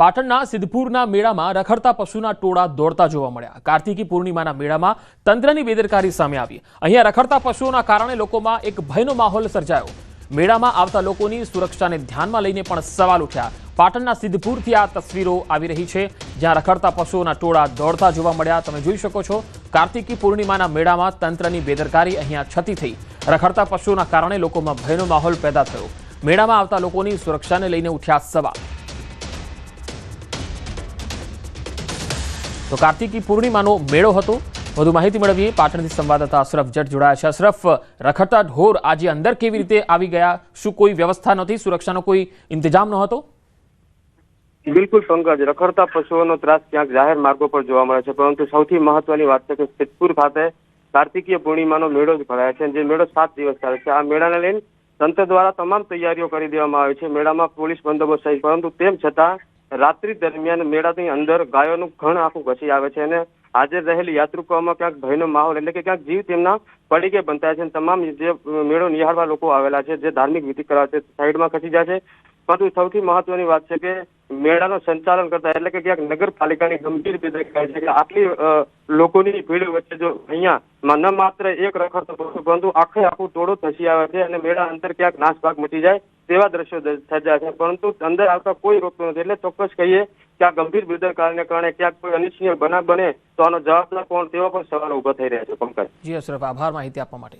પાટણના સિદ્ધપુરના મેળામાં રખડતા પશુના ટોળા દોડતા જોવા મળ્યા. કાર્તિકી પૂર્ણિમાના મેળામાં તંત્રની બેદરકારી સામે આવી. અહીંયા રખડતા પશુઓના કારણે લોકોમાં એક ભયનો માહોલ સર્જાયો. મેળામાં આવતા લોકોની સુરક્ષાને ધ્યાનમાં લઈને પણ સવાલ ઉઠ્યા. પાટણના સિદ્ધપુરથી આ તસવીરો આવી રહી છે, જ્યાં રખડતા પશુઓના ટોળા દોડતા જોવા મળ્યા. તમે જોઈ શકો છો, કાર્તિકી પૂર્ણિમાના મેળામાં તંત્રની બેદરકારી અહીંયા છતી થઈ. રખડતા પશુઓના કારણે લોકોમાં ભયનો માહોલ પેદા થયો. મેળામાં આવતા લોકોની સુરક્ષાને લઈને ઉઠ્યા સવાલ. તો કાર્તિકી પૂર્ણિમાનો મેળો હતો. વધુ માહિતી મેળવીએ પાટણથી સંવાદદાતા અશરફ જટ જોડાયા છે. અશરફ, રખડતા ઢોર આજે અંદર કેવી રીતે આવી ગયા? શું કોઈ વ્યવસ્થા નથી સુરક્ષાનો કોઈ ઇંતજામ હતો બિલકુલ પંકજ, રખડતા પશુઓનો ત્રાસ ક્યાંક જાહેર માર્ગો પર જોવા મળે છે. પરંતુ સૌથી મહત્વની વાત છે કે સિદ્ધપુર ખાતે કાર્તિકીય પૂર્ણિમાનો મેળો જ ભરાય છે જે મેળો સાત દિવસ ચાલે છે. આ મેળાને લઈને તંત્ર દ્વારા તમામ તૈયારીઓ કરી દેવામાં આવી છે. મેળામાં પોલીસ બંદોબસ્ત સહિત પરંતુ તેમ છતાં રાત્રિ દરમિયાન મેળાની અંદર ગાયોનું ઘણ આખું ઘસી આવે છે અને હાજર રહેલી યાત્રિકોમાં ક્યાંક ભયનો માહોલ એટલે કે ક્યાંક જીવ તેમના પડીકે બનતા છે તમામ જે મેળો નિહાળવા લોકો આવેલા છે, જે ધાર્મિક વિધિ કરાવે છે, સાઈડમાં ખસી જાય છે. પરંતુ સૌથી મહત્વની વાત છે કે મેળાનું સંચાલન કરતા એટલે કે ક્યાંક નગરપાલિકાની ગંભીર બેદરકારી છે કે આટલી લોકોની ભીડ વચ્ચે જો અહીંયા ન માત્ર એક રખડતો પરંતુ આખે આખું ટોળું ધસી આવે છે અને મેળા અંતર ક્યાંક નાસભાગ મચી જાય તેવા દ્રશ્યો દ- છે. પરંતુ અંદર આવતા કોઈ રોકતું નથી. એટલે ચોક્કસ કહીએ કે આ ગંભીર બેદરકારીને કારણે ક્યાંક કોઈ અનિચ્છનીય બનાવ બને તો આનો જવાબદાર કોણ? તેવા પણ સવાલો ઊભા થઈ રહ્યા છે. પંકજ. જી, અશરફ, આભાર માહિતી આપવા માટે.